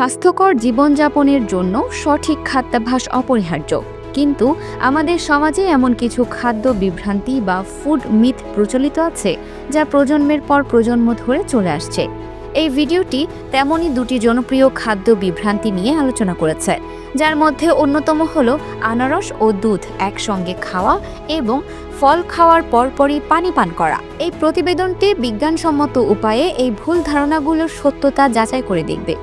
স্বাস্থ্যকর জীবনযাপনের জন্য সঠিক খাদ্যাভ্যাস অপরিহার্য। কিন্তু আমাদের সমাজে এমন কিছু খাদ্য বিভ্রান্তি বা ফুড মিথ প্রচলিত আছে, যা প্রজন্মের পর প্রজন্ম ধরে চলে আসছে। এই ভিডিওটি তেমনই দুটি জনপ্রিয় খাদ্য বিভ্রান্তি নিয়ে আলোচনা করেছে, যার মধ্যে অন্যতম হল আনারস ও দুধ একসঙ্গে খাওয়া এবং ফল খাওয়ার পরপরই পানি পান করা। এই প্রতিবেদনটি বিজ্ঞানসম্মত উপায়ে এই ভুল ধারণাগুলোর সত্যতা যাচাই করে দেখবে।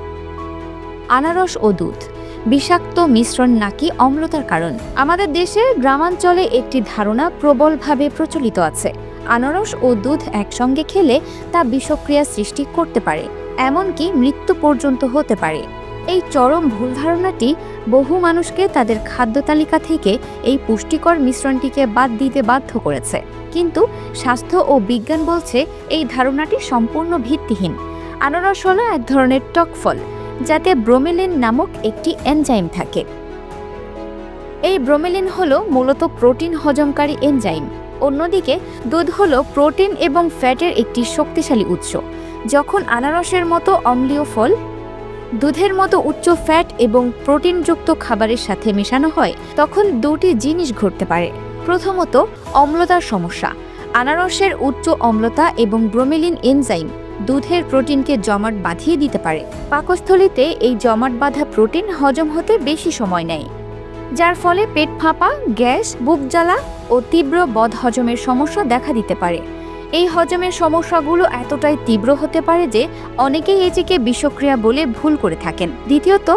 আনারস ও দুধ। বিষাক্ত মিশ্রণ নাকি অম্লতার কারণ। আমাদের দেশের গ্রামাঞ্চলে একটি ধারণা প্রবলভাবে প্রচলিত আছে। আনারস ও দুধ একসঙ্গে খেলে তা বিষক্রিয়া সৃষ্টি করতে পারে, এমনকি মৃত্যু পর্যন্ত হতে পারে। এই চরম ভুল ধারণাটি বহু মানুষকে তাদের খাদ্য তালিকা থেকে এই পুষ্টিকর মিশ্রণটিকে বাদ দিতে বাধ্য করেছে। কিন্তু স্বাস্থ্য ও বিজ্ঞান বলছে এই ধারণাটি সম্পূর্ণ ভিত্তিহীন। আনারস হলো এক ধরনের টক ফল। যাতে ব্রোমেলিন নামক একটি এনজাইম থাকে। এই ব্রোমেলিন হলো মূলত প্রোটিন হজমকারী এনজাইম। অন্যদিকে, দুধ হলো প্রোটিন এবং ফ্যাটের একটি শক্তিশালী উৎস। যখন আনারসের মতো অম্লীয় ফল, দুধের মতো উচ্চ ফ্যাট এবং প্রোটিনযুক্ত খাবারের সাথে মেশানো হয়, তখন দুটি জিনিস ঘটতে পারে। প্রথমত, অম্লতার সমস্যা। আনারসের উচ্চ অম্লতা এবং ব্রোমেলিন এনজাইম দুধের প্রোটিনকে জমাট বাঁধিয়ে দিতে পারে। পাকস্থলিতে এই জমাট বাঁধা প্রোটিন হজম হতে বেশি সময় নেয়, যার ফলে পেট ফাঁপা, গ্যাস, বুক জ্বালা ও তীব্র বদ হজমের সমস্যা দেখা দিতে পারে। এই হজমের সমস্যাগুলো এতটাই তীব্র হতে পারে যে অনেকেই এটিকে বিষক্রিয়া বলে ভুল করে থাকেন। দ্বিতীয়ত,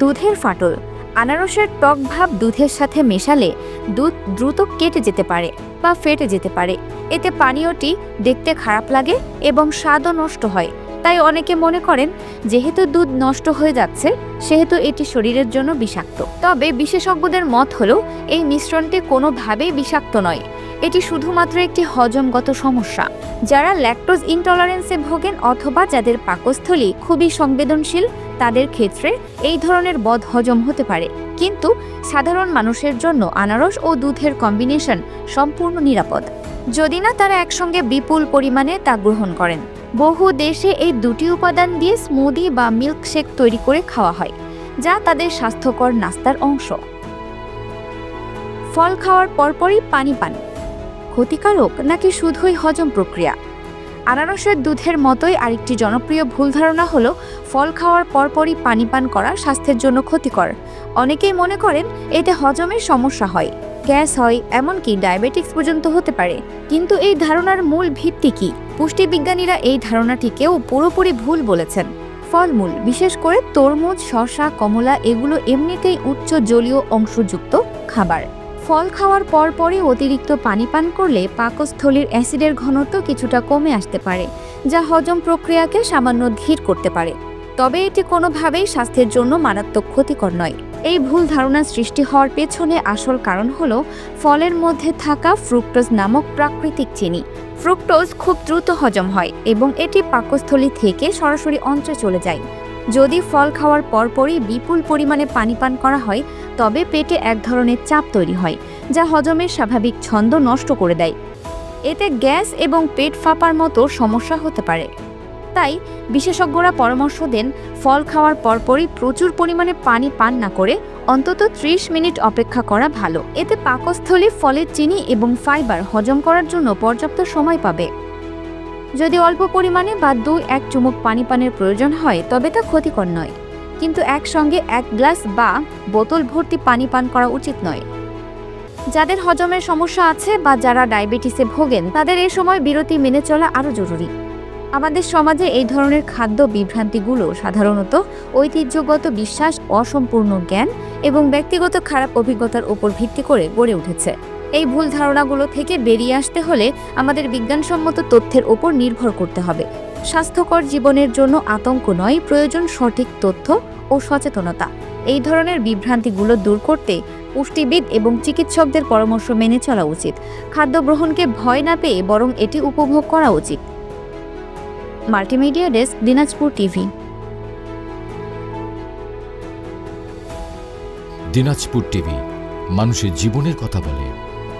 দুধের ফাটল। আনারসের টক ভাব দুধের সাথে মেশালে দুধ দ্রুত কেটে যেতে পারে বা ফেটে যেতে পারে। এতে পানীয়টি দেখতে খারাপ লাগে এবং স্বাদও নষ্ট হয়। তাই অনেকে মনে করেন, যেহেতু দুধ নষ্ট হয়ে যাচ্ছে, সেহেতু এটি শরীরের জন্য বিষাক্ত। তবে বিশেষজ্ঞদের মত হলো এই মিশ্রণটি কোনোভাবেই বিষাক্ত নয়। এটি শুধুমাত্র একটি হজমগত সমস্যা। যারা ল্যাকটোজ ইনটলারেন্সে ভোগেন অথবা যাদের পাকস্থলী খুবই সংবেদনশীল, তাদের ক্ষেত্রে এই ধরনের বদ হজম হতে পারে। কিন্তু সাধারণ মানুষের জন্য আনারস ও দুধের কম্বিনেশন সম্পূর্ণ নিরাপদ। যদি না তারা একসঙ্গে বিপুল পরিমাণে তা গ্রহণ করেন। বহু দেশে এই দুটি উপাদান দিয়ে স্মুদি বা মিল্কশেক তৈরি করে খাওয়া হয়, যা তাদের স্বাস্থ্যকর নাস্তার অংশ। ফল খাওয়ার পরপরই পানি পান। ক্ষতিকারক নাকি শুধুই হজম প্রক্রিয়া? আনারসের দুধের মতোই আরেকটি জনপ্রিয় ভুল ধারণা হলো, ফল খাওয়ার পরপরই পানি পান করা স্বাস্থ্যের জন্য ক্ষতিকর। অনেকেই মনে করেন এতে হজমের সমস্যা হয়, গ্যাস হয়, এমনকি ডায়াবেটিক্স পর্যন্ত হতে পারে। কিন্তু এই ধারণার মূল ভিত্তি কি? পুষ্টিবিজ্ঞানীরা এই ধারণাটিকেও পুরোপুরি ভুল বলেছেন। ফলমূল, বিশেষ করে তরমুজ, শসা, কমলা, এগুলো এমনিতেই উচ্চ জলীয় অংশযুক্ত খাবার। ফল খাওয়ার পর পরই অতিরিক্ত পানি পান করলে পাকস্থলীর অ্যাসিডের ঘনত্ব কিছুটা কমে আসতে পারে, যা হজম প্রক্রিয়াকে সামান্য ধীর করতে পারে। তবে এটি কোনোভাবেই স্বাস্থ্যের জন্য মারাত্মক ক্ষতিকর নয়। এই ভুল ধারণা সৃষ্টি হওয়ার পেছনে আসল কারণ হল ফলের মধ্যে থাকা ফ্রুক্টোজ নামক প্রাকৃতিক চিনি। ফ্রুক্টোজ খুব দ্রুত হজম হয় এবং এটি পাকস্থলী থেকে সরাসরি অন্ত্রে চলে যায়। যদি ফল খাওয়ার পরপরই বিপুল পরিমাণে পানি পান করা হয়, তবে পেটে এক ধরনের চাপ তৈরি হয়, যা হজমের স্বাভাবিক ছন্দ নষ্ট করে দেয়। এতে গ্যাস এবং পেট ফাঁপার মতো সমস্যা হতে পারে। তাই বিশেষজ্ঞরা পরামর্শ দেন, ফল খাওয়ার পরপরই প্রচুর পরিমাণে পানি পান না করে অন্তত ত্রিশ মিনিট অপেক্ষা করা ভালো। এতে পাকস্থলী ফলের চিনি এবং ফাইবার হজম করার জন্য পর্যাপ্ত সময় পাবে। যদি অল্প পরিমাণে বা দুই এক চুমুক পানি পানের প্রয়োজন হয়, তবে তা ক্ষতিকর নয়। কিন্তু একসঙ্গে এক গ্লাস বা বোতল ভর্তি পানি পান করা উচিত নয়। যাদের হজমের সমস্যা আছে বা যারা ডায়াবেটিসে ভোগেন, তাদের এই সময় বিরতি মেনে চলা আরও জরুরি। আমাদের সমাজে এই ধরনের খাদ্য বিভ্রান্তিগুলো সাধারণত ঐতিহ্যগত বিশ্বাস, অসম্পূর্ণ জ্ঞান এবং ব্যক্তিগত খারাপ অভিজ্ঞতার উপর ভিত্তি করে গড়ে উঠেছে। এই ভুল ধারণাগুলো থেকে বেরিয়ে আসতে হলে আমাদের বিজ্ঞানসম্মত তথ্যের ওপর নির্ভর করতে হবে। স্বাস্থ্যকর জীবনের জন্য আতঙ্ক নয়, প্রয়োজন সঠিক তথ্য ও সচেতনতা। এই ধরনের বিভ্রান্তিগুলো দূর করতে পুষ্টিবিদ এবং চিকিৎসকদের পরামর্শ মেনে চলা উচিত। খাদ্য গ্রহণকে ভয় না পেয়ে বরং এটি উপভোগ করা উচিত। Multimedia desk, Dinajpur TV. Dinajpur TV, মানুষের জীবনের কথা বলে।